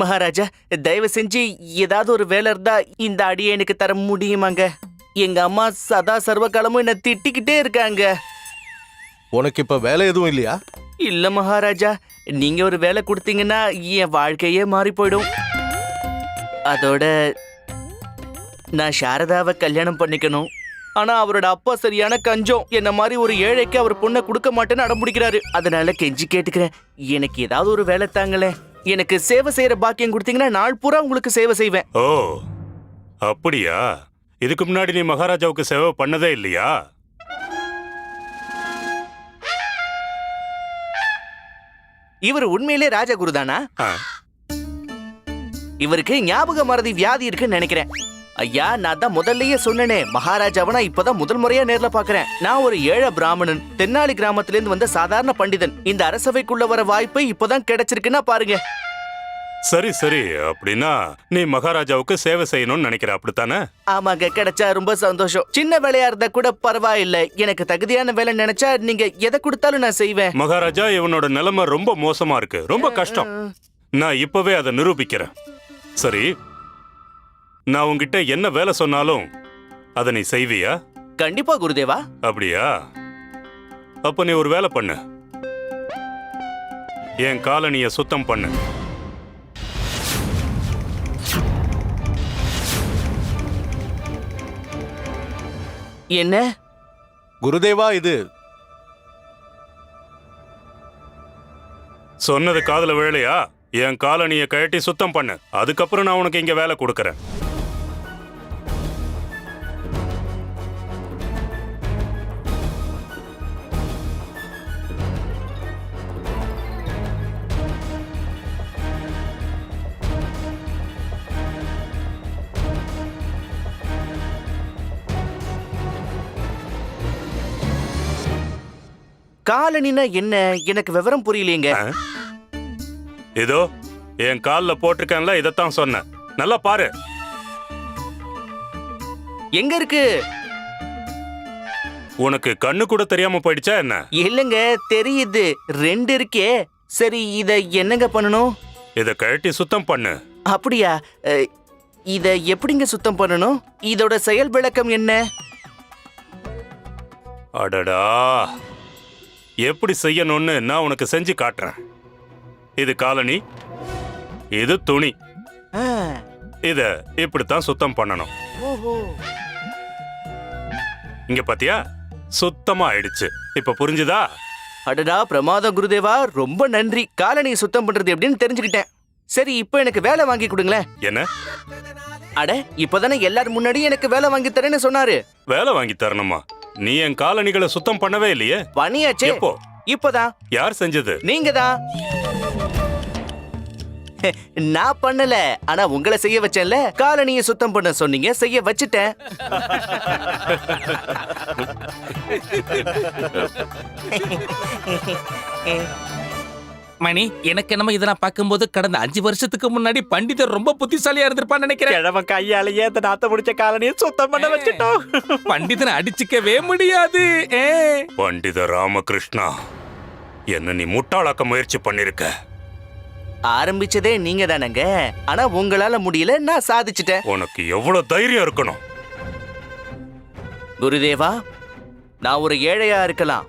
மகாராஜா தயவு செஞ்சு ஏதாவது ஒரு வேலை இருந்தா இந்த அடியை எனக்கு தர முடியுமாங்க? எங்க அம்மா சதா சர்வகாலமும் என்ன திட்டிக்கிட்டே இருக்காங்க. உனக்கு இப்ப வேலை எதுவும் இல்லையா? இல்ல மகாராஜா நீங்க ஒரு வேலை கொடுத்தீங்கன்னா என் வாழ்க்கையே மாறி போயிடும் அதோட நான் சாரதாவை கல்யாணம் பண்ணிக்கணும். ஆனா அவரோட அப்பா சரியான கஞ்சம். என்ன மாதிரி ஒரு ஏழைக்கு அவர் பொண்ணை கொடுக்க மாட்டேன்னு அடம்பிடிக்கிறாரு அதனால கெஞ்சி கேட்டுக்கிறேன். எனக்கு ஏதாவது ஒரு வேலை தாங்களேன். எனக்கு சேவை செய்யற பாக்கியம் கொடுத்தீங்கன்னா நாள் பூரா உங்களுக்கு சேவை செய்வேன். ஓ அப்படியா? இதுக்கு முன்னாடி நீ மகாராஜாவுக்கு சேவை பண்ணதே இல்லையா? இவர் உண்மையிலே ராஜகுரு தானா ஆ, இவருக்கு ஞாபக மறதி வியாதி இருக்குன்னு நினைக்கிறேன். ஐயா நான் தான் முதல்லயே சொன்னேனே. மகாராஜாவை நான் இப்பதான் முதல் முறையா நேர்ல பாக்குறேன் நான் ஒரு ஏழை பிராமணன். தென்னாலி கிராமத்துல இருந்து வந்த சாதாரண பண்டிதன். இந்த அரசவைக்குள்ள வர வாய்ப்பு இப்பதான் கிடைச்சிருக்குன்னா பாருங்க. சரி சரி. அப்படின்னா நீ மகாராஜாவுக்கு சேவை செய்யணும்னு நினைக்கிற அப்படித்தானே? ஆமாங்க கிடைச்சா ரொம்ப சந்தோஷம். சின்ன வேலையா இருந்தா கூட பரவாயில்லை. எனக்கு தகுதியான வேலை நினைச்சா நீங்க எதை கொடுத்தாலும் நான் செய்வேன். மகாராஜா இவனோட நிலைமை ரொம்ப மோசமா இருக்கு. ரொம்ப கஷ்டம். நான் இப்பவே அதை நிரூபிக்கிறேன். சரி நான் உன்கிட்ட என்ன வேலை சொன்னாலும் அதை நீ செய்வியா? கண்டிப்பா குருதேவா. அப்படியா? அப்ப நீ ஒரு வேலை பண்ணு. என் காலனிய சுத்தம் பண்ணு. என்ன? குருதேவா இது? சொன்னது காதுல வேலையா என் காலனிய கழட்டி சுத்தம் பண்ணு. அதுக்கப்புறம் நான் உனக்கு இங்க வேலை கொடுக்கறேன். காலனினா என்ன? எனக்கு விவரம் புரியலையேங்க? இதோ என் கால்ல போட்டிருக்கேன்ல இதைத்தான் சொன்னேன். நல்லா பாரு. எங்க இருக்கு? உனக்கு கண்ணு கூட தெரியாம போயிடுச்சா என்ன? இல்லங்க தெரியுது. ரெண்டு இருக்கே. சரி இத என்னங்க பண்ணணும்? இதை கழட்டி சுத்தம் பண்ணு. அப்படியா? இத எப்படிங்க சுத்தம் பண்ணணும்? இதோட செயல் விளக்கம் என்ன? அடடா. எப்படி செய்யணும்னு நான் உனக்கு செஞ்சு காட்டுறேன். இது காலனி இது துணி. இத இப்படித்தான் சுத்தம் பண்ணணும். இங்க பாத்தியா? சுத்தமா ஆயிடுச்சு. இப்ப புரிஞ்சுதா? அடடா பிரமாதம் குருதேவா. ரொம்ப நன்றி. காலனி சுத்தம் பண்றது எப்படின்னு தெரிஞ்சுக்கிட்டேன். சரி இப்போ எனக்கு வேலை வாங்கி கொடுங்களேன். என்ன? அட இப்பதானே எல்லாரும் முன்னாடி எனக்கு வேலை வாங்கி தரேன்னு சொன்னாரு. வேலை வாங்கி தரணுமா? நீ என் காலணிகளை சுத்தம் பண்ணவே இல்லையே? பணியாச்சே எப்போ? இப்பதான் யார் செஞ்சது? நீங்க தான் நான் பண்ணல. ஆனா உங்களை செய்ய வச்சேன்ல. காலனியை சுத்தம் பண்ண சொன்னீங்க செய்ய வச்சுட்டேன். மணி எனக்கு என்னமோ இதெல்லாம் பார்க்கும்போது கடந்த அஞ்சு வருஷத்துக்கு முன்னாடி பண்டிதர் ரொம்ப புத்திசாலியா இருந்திருப்பான்னு நினைக்கிறேன். கிழவன் கையாலேயே அந்த நாத்த முடிச்ச காலனியை சுத்தம் பண்ண வச்சுட்டோம். பண்டிதனை அடிச்சுக்கவே முடியாது. ஏ. பண்டித ராமகிருஷ்ணா என்ன நீ முட்டாளாக்க முயற்சி பண்ணிருக்க. ஆரம்பிச்சதே நீங்க தானங்க. ஆனா உங்களால முடியல நான் சாதிச்சிட்டேன். உனக்கு எவ்வளவு தைரியம் இருக்கணும்? குருதேவா நான் ஒரு ஏழையா இருக்கலாம்.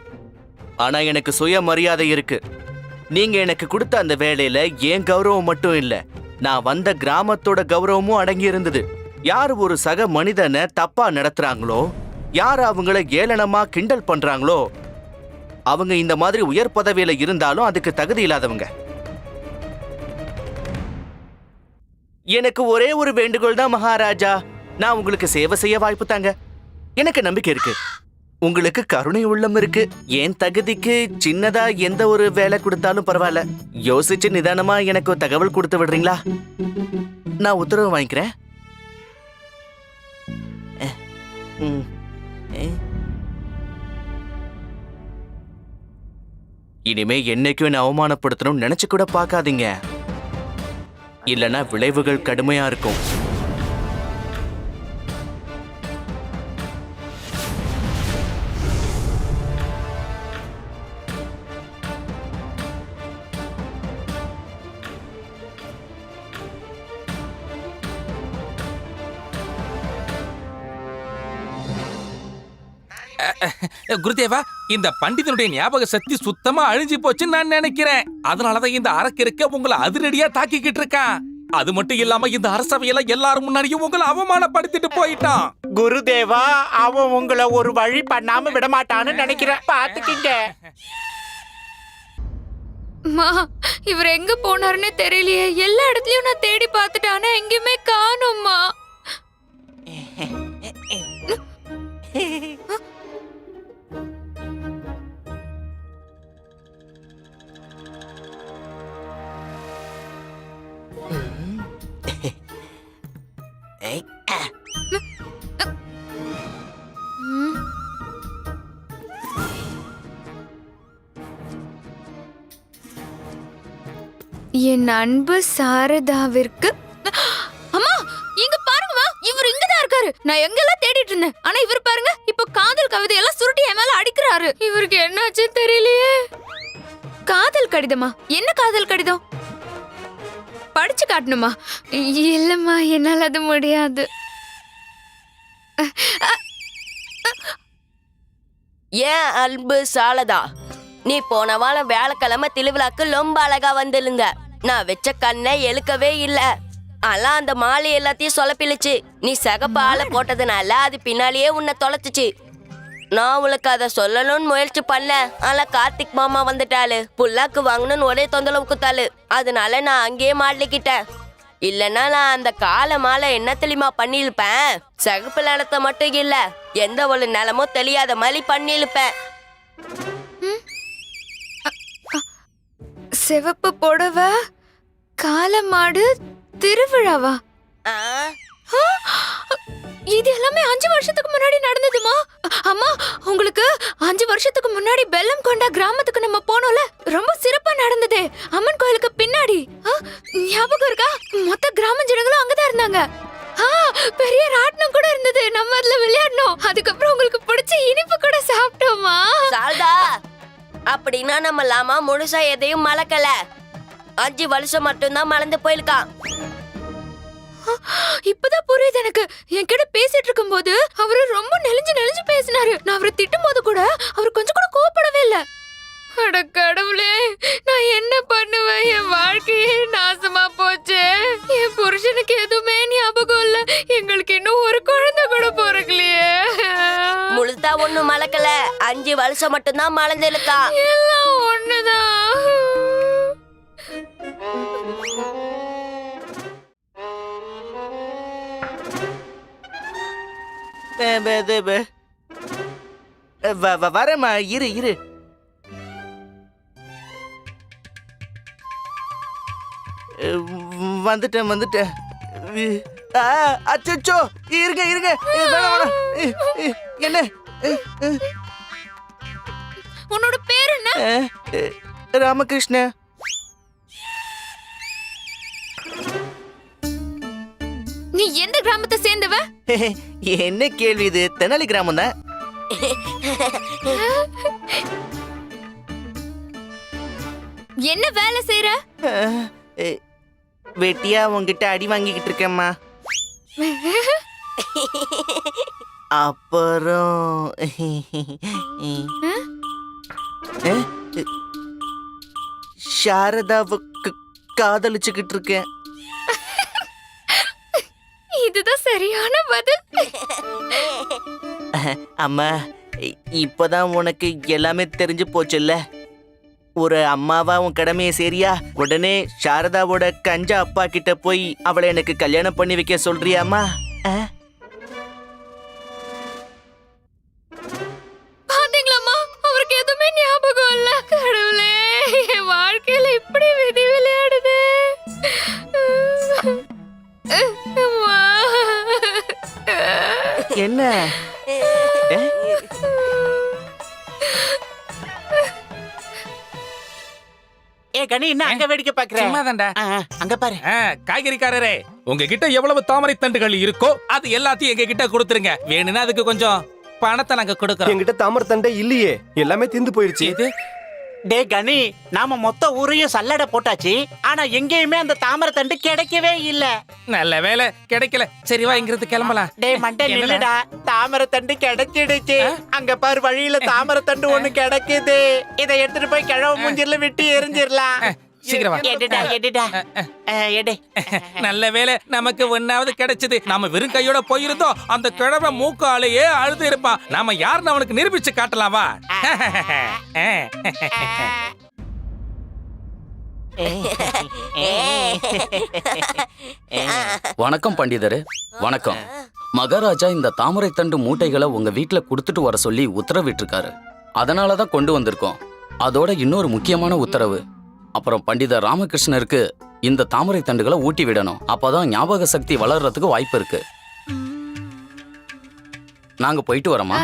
ஆனா எனக்கு சுயமரியாதை இருக்கு. நீங்க எனக்கு கொடுத்த அந்த வேலையில என் கௌரவம் மட்டும் இல்ல? நான் வந்த கிராமத்தோட கௌரவமும் அடங்கி இருந்தது யார் ஒரு சக மனிதனை தப்பா நடத்துறாங்களோ? யார் அவங்கள ஏளனமா கிண்டல் பண்றாங்களோ? அவங்க இந்த மாதிரி உயர் பதவியில இருந்தாலும் அதுக்கு தகுதி இல்லாதவங்க. எனக்கு ஒரே ஒரு வேண்டுகோள் தான் மகாராஜா. நான் உங்களுக்கு சேவை செய்ய வாய்ப்பு தாங்க எனக்கு நம்பிக்கை இருக்கு. உங்களுக்கு கருணை உள்ளம் இருக்கு. என் தகுதிக்கு சின்னதா எந்த ஒரு வேலை கொடுத்தாலும் பரவாயில்ல. யோசிச்சு நிதானமா எனக்கு ஒரு தகவல் கொடுத்து விடுறீங்களா? நான் உத்தரவு வாங்கிக்கிறேன். ம், இனிமே என்னைக்கும் என்ன அவமானப்படுத்தணும்னு நினைச்சு கூட பார்க்காதீங்க. இல்லைன்னா விளைவுகள் கடுமையா இருக்கும். குருதேவா இந்த பண்டிதனுடைய ஞாபக சக்தி சுத்தமா அழிஞ்சு போச்சுன்னு நான் நினைக்கிறேன். அதனாலதான் இந்த அரக்கிருக்க உங்களை அதிரடியா தாக்கிக்கிட்டு இருக்கான். அது மட்டும் இல்லாம இந்த அரசவையில எல்லாரும் முன்னாடியும் உங்களை அவமானப்படுத்திட்டு போயிட்டான். குருதேவா அவன் உங்களை ஒரு வழி பண்ணாம விட மாட்டான்னு நினைக்கிறேன். பாத்துக்கிங்க மா இவர் எங்க போனாருன்னு தெரியலையே. எல்லா இடத்துலயும் நான் தேடி பார்த்துட்டேன் எங்கேயுமே காணோம்மா என் அன்பு சாரதாவிற்கு அம்மா இங்க பாருங்கம்மா இவர் இங்கதான் இருக்காரு. நான் எங்கெல்லாம் தேடிட்டு இருந்தேன். ஆனா இவர் பாருங்க இப்ப காதல் கவிதை எல்லாம் சுருட்டி என் மேல அடிக்கிறாரு. இவருக்கு என்னாச்சு தெரியலையே. காதல் கடிதமா? என்ன காதல் கடிதம்? படிச்சு காட்டணுமா? இல்லம்மா என்னால் அது முடியாது. ஏன் அன்பு சாலதா நீ போன வாரம் வேலைக்கிழமை திருவிழாக்கு ரொம்ப அழகா வந்திருந்த. நான் வச்ச கண்ணை எழுக்கவே இல்ல. ஆனா அந்த மாலை எல்லாத்தையும் சொலப்பிழுச்சு நீ சிகப்பு ஆளை போட்டதுனால அது பின்னாலேயே உன்னை தொலைச்சிச்சு. நான் உனக்கு அதை சொல்லணும்னு முயற்சி பண்ணேன். ஆனா கார்த்திக் மாமா வந்துட்டாளு. புல்லாக்கு வாங்கணும்னு ஒரே தொந்தரவு குத்தாளு அதனால நான் அங்கேயே மாட்டிக்கிட்டேன். இல்லைன்னா நான் அந்த கால மாலை என்ன தெரியுமா பண்ணியிருப்பேன்? சிகப்பு நிலத்தை மட்டும் இல்ல எந்த ஒரு நிலமும் தெரியாத மாதிரி பண்ணியிருப்பேன். சிவப்பு புடவை? காலமாடு திருவிழாவா! இது எல்லாமே அஞ்சு வருஷத்துக்கு முன்னாடி நடந்ததுமா? அம்மா உங்களுக்கு அஞ்சு வருஷத்துக்கு முன்னாடி பெல்லம் கொண்டா கிராமத்துக்கு நம்ம போனோம்ல? ரொம்ப சிறப்பா நடந்ததே. அம்மன் கோயிலுக்கு பின்னாடி. ஞாபகம் இருக்கா? மொத்த கிராம ஜனங்களும் அங்கதான் இருந்தாங்க. ஆ பெரிய ராட்டினம் கூட இருந்தது. நம்ம அதுல விளையாடணும் அதுக்கப்புறம் உங்களுக்கு பிடிச்ச இனிப்பு கூட சாப்பிட்டோமா? சாரதா அப்படின்னா நம்ம லாமா முழுசா எதையும் மறக்கல அஞ்சு வருஷம் மட்டும்தான் மறந்து போயிருக்கான். இப்பதான் புரியுது எனக்கு. என்கிட்ட பேசிட்டு இருக்கும்போது அவரு ரொம்ப நெளிஞ்சு நெளிஞ்சு பேசினாரு. நான் அவரை திட்டும் போது கூட அவர் கொஞ்சம் கூட கோவப்படவே இல்ல. அட கடவுளே நான் என்ன பண்ணுவேன்? என் வாழ்க்கையே நாசமா போச்சு. என் புருஷனுக்கு எதுவுமே ஞாபகம் இல்ல. எங்களுக்கு இன்னும் ஒரு குழந்தை கூட பிறக்கலையே. முழுசா ஒண்ணும் மறக்கல அஞ்சு வருஷம் மட்டும்தான் மறந்துருக்கான் எல்லாம் ஒண்ணுதான். பே, பே, பே, பே. வ- வ- வரேம்மா. இரு இரு. வந்துட்டேன் வந்துட்டேன். ஆ, அச்சச்சோ. இருங்க இருங்க. என்ன? உன்னோட பேர் என்ன? அஹ், அஹ், ராமகிருஷ்ண நீ எந்த கிராமத்தை சேர்ந்தவ? என்ன கேள்வி இது? தெனாலி கிராமம் தான். என்ன வேலை செய்யற வெட்டியா உன்கிட்ட அடி வாங்கிக்கிட்டு இருக்கேம்மா. அப்புறம் அஹ், சாரதாவுக்கு காதலிச்சுக்கிட்டு இருக்கேன். இதுதான் சரியான பதில். அம்மா இப்பதான் உனக்கு எல்லாமே தெரிஞ்சு போச்சுல்ல? ஒரு அம்மாவா உன் கடமையை சரியா? உடனே சாரதாவோட கஞ்சா அப்பா கிட்ட போய் அவளை எனக்கு கல்யாணம் பண்ணி வைக்க சொல்றியாம்மா கனி என்ன அங்க வேடிக்கை பாக்குறேன் சும்மாதான்டா. அங்க பாரு. காய்கறிக்காரரே உங்ககிட்ட எவ்வளவு தாமரை தண்டுகள் இருக்கோ அது எல்லாத்தையும் எங்க கிட்ட கொடுத்துருங்க. வேணும்னா அதுக்கு கொஞ்சம் பணத்தை நாங்க கொடுக்கறோம். என்கிட்ட தாமரை தண்டை இல்லையே. எல்லாமே தீந்து போயிருச்சு. இது டே கனி நாம மொத்த ஊரையும் சல்லட போட்டாச்சு. ஆனா எங்கேயுமே அந்த தாமரை தண்டு கிடைக்கவே இல்ல. நல்ல வேலை கிடைக்கல. சரி வா இங்கிருந்து கிளம்பலாம். டே மண்டை? நில்லுடா. தாமரை தண்டு கிடைச்சிடுச்சு. அங்க பாரு வழியில தாமரை தண்டு ஒண்ணு கிடைக்குது. இதை எடுத்துட்டு போய் கிழவ மூஞ்சில விட்டு எரிஞ்சிடலாம் சீக்கிரம். எடுடா எடுடா எடு நல்ல வேலை நமக்கு ஒன்னாவது கிடைச்சது நாம வெறும் கையோட போயிருந்தோம் அந்த கிழமை மூக்காலேயே அழுது இருப்பான் நாம யாருன்னு அவனுக்கு நிரூபிச்சு காட்டலாம் வா வணக்கம் பண்டிதரே வணக்கம் மகாராஜா இந்த தாமரை தண்டு மூட்டைகளை உங்க வீட்ல கொடுத்துட்டு வர சொல்லி உத்தரவிட்டிருக்காரு அதனால தான் கொண்டு வந்திருக்கோம் அதோட இன்னொரு முக்கியமான உத்தரவு அப்புறம் பண்டிதர் ராமகிருஷ்ணருக்கு இந்த தாமரை தண்டுகளை ஊட்டி விடணும். அப்பதான் ஞாபக சக்தி வளர்றதுக்கு வாய்ப்பு இருக்கு. நாங்க போயிட்டு வரோமா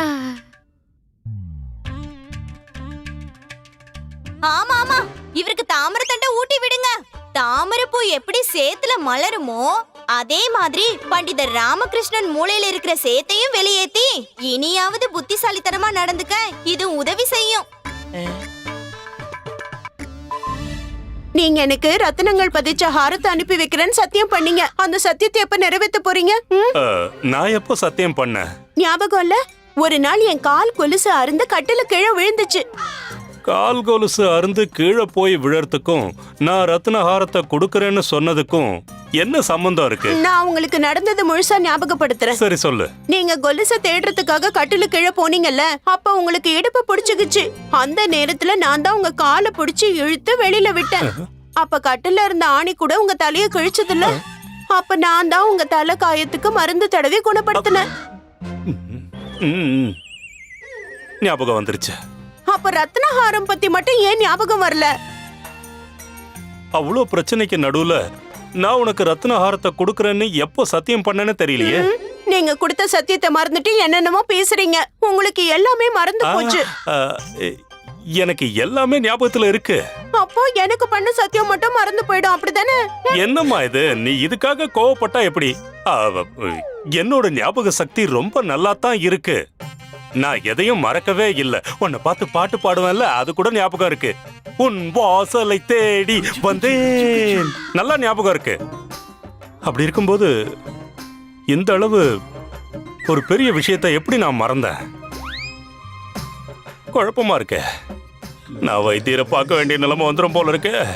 ஆமா ஆமா. இவருக்கு தாமரை தண்டை ஊட்டி விடுங்க. தாமரை பூ எப்படி சேத்துல மலருமோ அதே மாதிரி பண்டிதர் ராமகிருஷ்ணன் மூளையில இருக்கிற சேத்தையும் வெளியேத்தி இனியாவது புத்திசாலித்தனமா நடந்துக்க இது உதவி செய்யும். நீங்க எனக்கு ரத்தினங்கள் பதிச்ச ஹாரத்தை அனுப்பி வைக்கிறேன்னு சத்தியம் பண்ணீங்க. அந்த சத்தியத்தை எப்ப நிறைவேத்த போறீங்க? நான் எப்போ சத்தியம் பண்ணேன்? ஞாபகம் இல்ல? ஒரு நாள் என் கால் கொலுசு அருந்து கட்டில கீழே விழுந்துச்சு. கால் கொலுசு அருந்து கீழே போய் விழறதுக்கும் நான் ரத்னஹாரத்தை கொடுக்கறேன்னு சொன்னதுக்கும் என்ன சம்பந்தம் இருக்கு? நான் உங்களுக்கு நடந்தது முழுசா ஞாபகப்படுத்துறேன். சரி சொல்லு. நீங்க கொலுச தேடுறதுக்காக கட்டில கீழே போனீங்கல்ல அப்ப உங்களுக்கு இடுப்பு பிடிச்சுக்கிச்சு. அந்த நேரத்துல நான் தான் உங்க காலை பிடிச்சு இழுத்து வெளியில விட்டேன். அப்ப கட்டில இருந்த ஆணி கூட உங்க தலைய கிழிச்சதுல்ல. அப்ப நான் தான் உங்க தலை காயத்துக்கு மருந்து தடவி குணப்படுத்தினேன். ஞாபகம் வந்துருச்சு. அப்ப ரத்னஹாரம் பத்தி மட்டும் ஏன் ஞாபகம் வரல? அவ்வளோ பிரச்சனைக்கு நடுவுல நான் உனக்கு ரத்னஹாரத்தை கொடுக்கறேன்னு எப்போ சத்தியம் பண்ணேன்னு தெரியலையே. நீங்க கொடுத்த சத்தியத்தை மறந்துட்டு என்னென்னமோ பேசுறீங்க. உங்களுக்கு எல்லாமே மறந்து போச்சு. எனக்கு எல்லாமே ஞாபகத்துல இருக்கு. அப்போ எனக்கு பண்ண சத்தியம் மட்டும் மறந்து போயிடும் அப்படிதானே? என்னம்மா இது? நீ இதுக்காக கோவப்பட்டா எப்படி? என்னோட ஞாபக சக்தி ரொம்ப நல்லா தான் இருக்கு. நான் எதையும் மறக்கவே இல்ல. உன்னை பார்த்து பாட்டு பாடுவேன்ல அது கூட ஞாபகம் இருக்கு. உன் வாசலை தேடி வந்தேன். நல்லா ஞாபகம் இருக்கு. அப்படி இருக்கும்போது இந்த அளவு ஒரு பெரிய விஷயத்தை எப்படி நான் மறந்தேன்? குழப்பமா இருக்கே. நான் வைத்தியரை பார்க்க வேண்டிய நிலைமை வந்துடும் போல இருக்கு.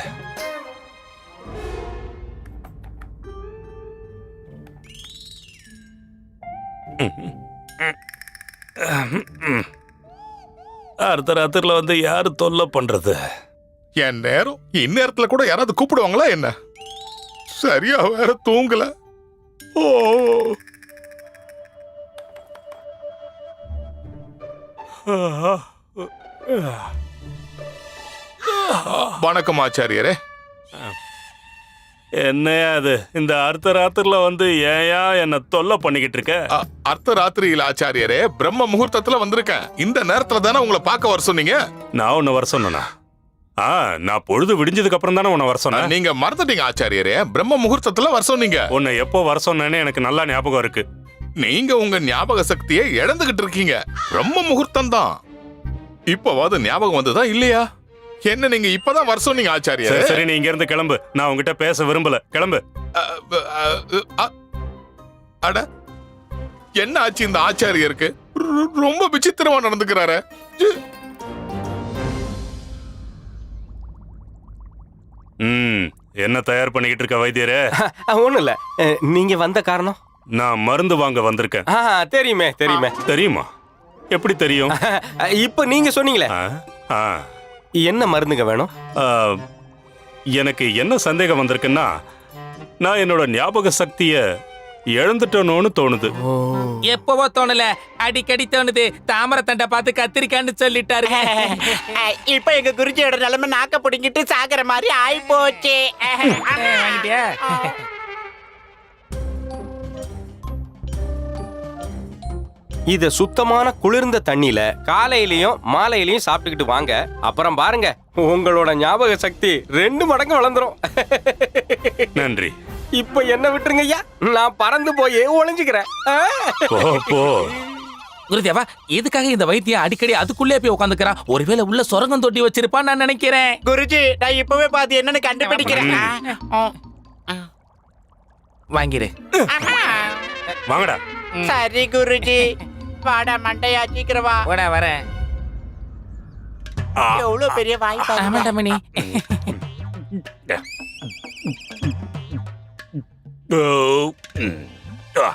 அடுத்த ராத்திரில வந்து யாரு தொல்லை பண்றது? என் நேரம். இந்நேரத்துல கூட யாராவது கூப்பிடுவாங்களா என்ன? சரியா வேற தூங்கல. ஓ. வணக்கம் ஆச்சாரியரே. என்னையா அது இந்த அடுத்த ராத்திரில வந்து ஏயா என்ன தொல்லை பண்ணிக்கிட்டு இருக்க? அ- அர்த்த ராத்திரியில் ஆச்சாரியரே பிரம்ம முகூர்த்தத்துல வந்திருக்கேன். இந்த நேரத்துல தானே உங்களை பார்க்க வர சொன்னீங்க? நான் உன்னை வர சொன்னேனா? ஆ நான் பொழுது விடிஞ்சதுக்கு அப்புறம் தானே உன்னை வர சொன்னேன். நீங்க மறந்துட்டீங்க ஆச்சாரியரே பிரம்ம முகூர்த்தத்துல வர சொன்னீங்க. உன்னை எப்போ வர சொன்னேன்னு எனக்கு நல்லா ஞாபகம் இருக்கு. நீங்க உங்க ஞாபக சக்தியை இழந்துகிட்டு இருக்கீங்க. பிரம்ம முகூர்த்தம் தான். இப்பவாது ஞாபகம் வந்ததா இல்லையா? என்ன நீங்க இப்பதான் வர சொன்னீங்க சரி ஆச்சாரியரே சரி நீ இங்க இருந்து கிளம்பு. நான் உன்கிட்ட பேச விரும்பல. கிளம்பு. அட என்ன ஆச்சு இந்த ஆச்சாரியருக்கு? ரொ- ரொம்ப விசித்திரமா நடந்துக்கிறாரு. ம் என்ன தயார் பண்ணிக்கிட்டு இருக்க வைத்தியரே? ஒன்றும் இல்லை. நீங்க வந்த காரணம்? நான் மருந்து வாங்க வந்திருக்கேன். ஆ தெரியுமே தெரியுமே. தெரியுமா? எப்படி தெரியும்? இப்போ நீங்க சொன்னீங்களே. ஆ, ஆ, என்ன மருந்துங்க வேணும்? எனக்கு என்ன சந்தேகம் வந்திருக்குன்னா நான் என்னோட ஞாபக சக்திய இழந்துட்டனோன்னு தோணுது. எப்பவோ தோணல. அடிக்கடி தோணுது. தாமரை தண்டை பார்த்து கத்திரிக்கான்னு சொல்லிட்டாரு. இப்ப எங்க குருஜியோட நிலைமை நாக்க பிடிங்கிட்டு சாகுற மாதிரி ஆயி போச்சு இத சுத்தமான குளிர்ந்த தண்ணியில காலையிலயும் மாலையிலயும் சாப்பிட்டுக்கிட்டு வாங்க. அப்புறம் பாருங்க உங்களோட ஞாபக சக்தி ரெண்டு மடங்கு வளர்ந்துரும். நன்றி. இப்போ என்ன விட்டுருங்க ஐயா? நான் பறந்து போய் ஒளிஞ்சுக்கிறேன். ஆ? போ போ. குருதேவா எதுக்காக இந்த வைத்தியம் அடிக்கடி அதுக்குள்ளே போய் உட்காந்துக்கிறான் ஒருவேளை உள்ள சுரங்கம் தொட்டி வச்சிருப்பான்னு நான் நினைக்கிறேன். குருஜி நான் இப்பவே பார்த்து என்னன்னு கண்டுபிடிக்கிறேன். வாங்கிரு வாங்கடா. சரி குருஜி. வாடா மண்டையா சீக்கிரம். வா போடா வரேன். எவ்வளவு பெரிய வாய்ப்பா ஆமாண்டா மணி ஓ, ம். ஆ.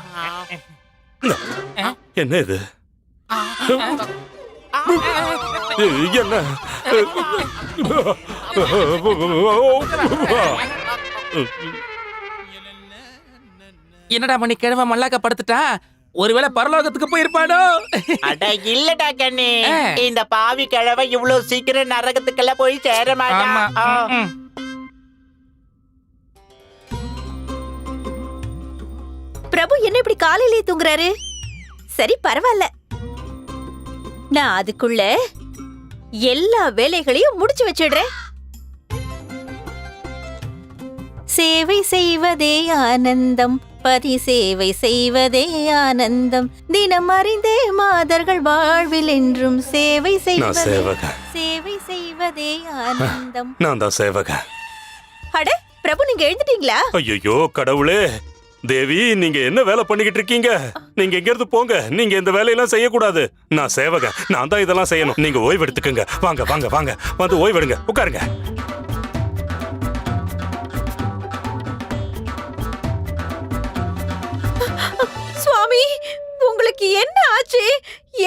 என்ன இது? என்ன? என்னடா மணி கிழமை மல்லாக்க படுத்துட்டா? ஒருவேளை பரலோகத்துக்கு போயிருப்பாடோ அட இல்லடா கண்ணி. இந்த பாவி கிழவ இவ்வளவு சீக்கிரம் நரகத்துக்கெல்லாம் போய் சேர மாட்டான். பிரபு என்ன இப்படி காலையிலேயே தூங்குறாரு? சரி பரவாயில்ல. நான் அதுக்குள்ள எல்லா வேலைகளையும் முடிச்சு வச்சிடுறேன். சேவை செய்வதே ஆனந்தம். பதி சேவை செய்வதே ஆனந்தம். தினம் அறிந்தே மாதர்கள் வாழ்வில் என்றும் சேவை நான் செய்வதே சேவகன் சேவை செய்வதே ஆனந்தம். நான் தான் சேவகன் அட பிரபு நீங்க எழுந்துட்டீங்களா? ஐயோ கடவுளே. தேவி நீங்க என்ன வேலை பண்ணிக்கிட்டு இருக்கீங்க? நீங்க எங்க இருந்து போங்க. நீங்க இந்த வேலையெல்லாம் செய்யக்கூடாது. நான் சேவகன் நான் தான் இதெல்லாம் செய்யணும். நீங்க ஓய்வு எடுத்துக்கங்க. வாங்க வாங்க வாங்க. வந்து ஓய்வெடுங்க உட்காருங்க. உங்களுக்கு என்ன ஆச்சு?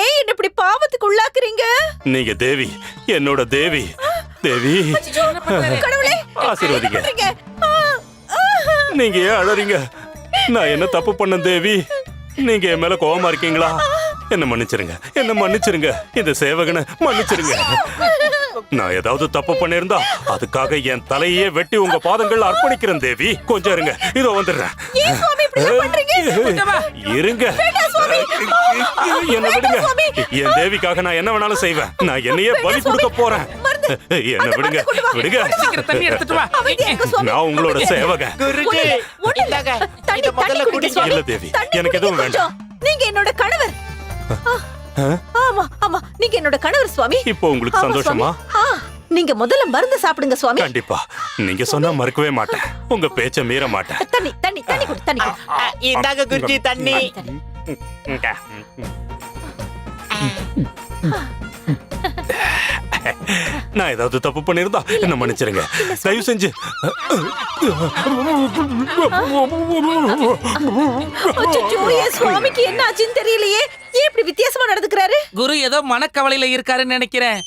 ஏன் என்ன இப்படி பாவத்துக்கு உள்ளாக்குறீங்க? நீங்க தேவி என்னோட தேவி. தேவி கடவுளே ஆசீர்வதிங்க. நீங்க ஏன் அழறீங்க? நான் என்ன தப்பு பண்ண தேவி? நீங்க என் மேல கோவமா இருக்கீங்களா? என்ன மன்னிச்சிருங்க என்ன மன்னிச்சிருங்க? இந்த சேவகனை மன்னிச்சிருங்க. நான் ஏதாவது தப்பு பண்ணிருந்தா அதுக்காக என் தலையே வெட்டி உங்க பாதங்கள் அர்ப்பணிக்கிறேன் தேவி. கொஞ்சம் இருங்க. இதோ வந்துடுறேன். இருங்க. என்ன விடுங்க. என் தேவிக்காக நான் என்ன வேணாலும் செய்வேன். நான் என்னையே பலி கொடுக்க போறேன். என்ன விடுங்க. விடுங்க. சீக்கிரம் தண்ணி எடுத்துட்டு வா. அமைதியா இருங்க சுவாமி. நான் உங்களோட ஒண்ணும் இல்ல, தேவி. எனக்கு எதுவும் வேண்டாம். நீங்க என்னோட கணவர். ஆமா ஆமா. நீங்க என்னோட கணவர் சுவாமி. இப்போ உங்களுக்கு சந்தோஷமா? நீங்க முதல்ல மருந்து சாப்பிடுங்க சுவாமி. கண்டிப்பா. நீங்க சொன்னா மறக்கவே மாட்டேன். உங்க பேச்ச மீற மாட்டேன். தண்ணி தண்ணி தண்ணி குடி தண்ணி இந்தாங்க குருஜி தண்ணி. நான் ஏதாவது தப்பு பண்ணிருந்தா என்ன மன்னிச்சிருங்க. தயவு செஞ்சு சுவாமிக்கு என்ன ஆச்சுன்னு தெரியலையே. ஏன் இப்படி வித்தியாசமா நடந்துக்கிறாரு? குரு ஏதோ மனக்கவலையில இருக்காருன்னு நினைக்கிறேன்.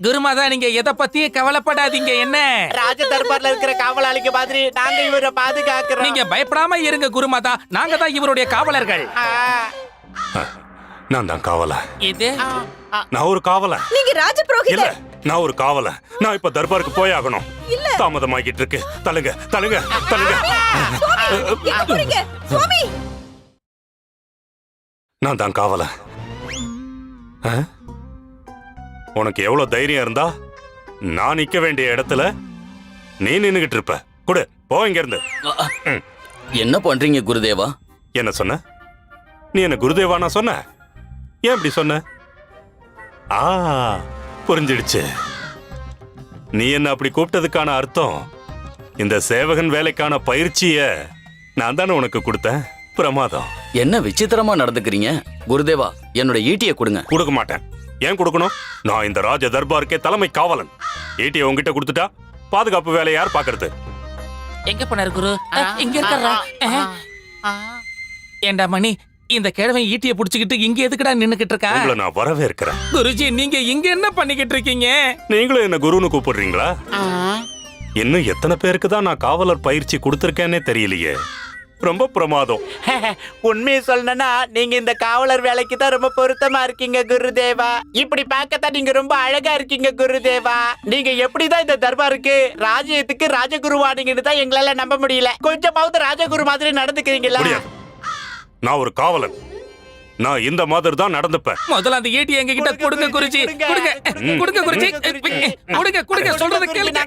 குருமாதா நீங்க எதை பத்தியும் கவலைப்படாதீங்க என்ன? ராஜ தர்பார்ல இருக்கிற காவலாளிக்கு மாதிரி நாங்க இவரை பாதுகாக்கிறோம். நீங்க பயப்படாம இருங்க குருமாதா. நாங்க தான் இவருடைய காவலர்கள். ஆ, நான் தான் காவலன் இது? நான் ஒரு காவலன். நீங்க ராஜ இல்ல நான் ஒரு காவலன். நான் இப்ப தர்பாருக்கு போயாகணும். தாமதமாகிட்டு இருக்கு எங்க போறீங்க? சுவாமி. நான் தான் காவலன். ஆ? உனக்கு எவ்வளவு தைரியம் இருந்தா நான் நிக்க வேண்டிய இடத்துல நீ நின்னுகிட்டு இருப்ப. குடு போ இங்க இருந்து என்ன பண்றீங்க குருதேவா? என்ன சொன்ன? நீ என்ன குருதேவா நான் சொன்ன? ஏன் இப்படி சொன்ன? ஆ புரிஞ்சிடுச்சு. நீ என்ன அப்படி கூப்பிட்டதுக்கான அர்த்தம்? இந்த சேவகன் வேலைக்கான பயிற்சிய நான் தானே உனக்கு கொடுத்தேன்? பிரமாதம். என்ன விசித்திரமா நடந்துக்கிறீங்க? குருதேவா என்னோட ஈட்டியை கொடுங்க. கொடுக்க மாட்டேன். ஏன் கொடுக்கணும்? நான் இந்த ராஜ தர்பாருக்கே தலைமை காவலன். ஈட்டியை உங்ககிட்ட கொடுத்துட்டா பாதுகாப்பு வேலையை யார் பாக்குறது எங்க போனாரு குரு? இங்க இருக்காரா? ஏண்டா மணி? இந்த கிழவன் ஈட்டிய புடிச்சுக்கிட்டு இங்க எதுக்குடா நின்னுகிட்டு இருக்கா? உங்களை நான் வரவே இருக்கிறேன் குருஜி நீங்க இங்க என்ன பண்ணிக்கிட்டு இருக்கீங்க? நீங்களும் என்ன குருன்னு கூப்பிடுறீங்களா? இன்னும் எத்தனை பேருக்கு தான் நான் காவலர் பயிற்சி கொடுத்துருக்கேன்னே தெரியலையே. ரொம்ப பிரமாதம். உண்மையை சொல்லணும்னா நீங்க இந்த காவலர் வேலைக்கு தான் ரொம்ப பொருத்தமா இருக்கீங்க குருதேவா. இப்படி பார்க்கத்தான் நீங்க ரொம்ப அழகா இருக்கீங்க குருதேவா. நீங்க எப்படிதான் இந்த தர்பாருக்கு ராஜ்யத்துக்கு ராஜகுருவானீங்கன்னு தான் எங்களால நம்ப முடியல. கொஞ்சமாவது ராஜகுரு மாதிரி நடந்துக்கிறீங்களா? நான் ஒரு காவலன். நான் இந்த மாதிரி தான் நடந்துப்பேன். முதல்ல அந்த ஈட்டி எங்க கிட்ட கொடுங்க குருஜி. கொடுங்க. கொடுங்க கொடுங்க. கொடுங்க குருஜி. கொடுங்க, சொல்றத கேளுங்க.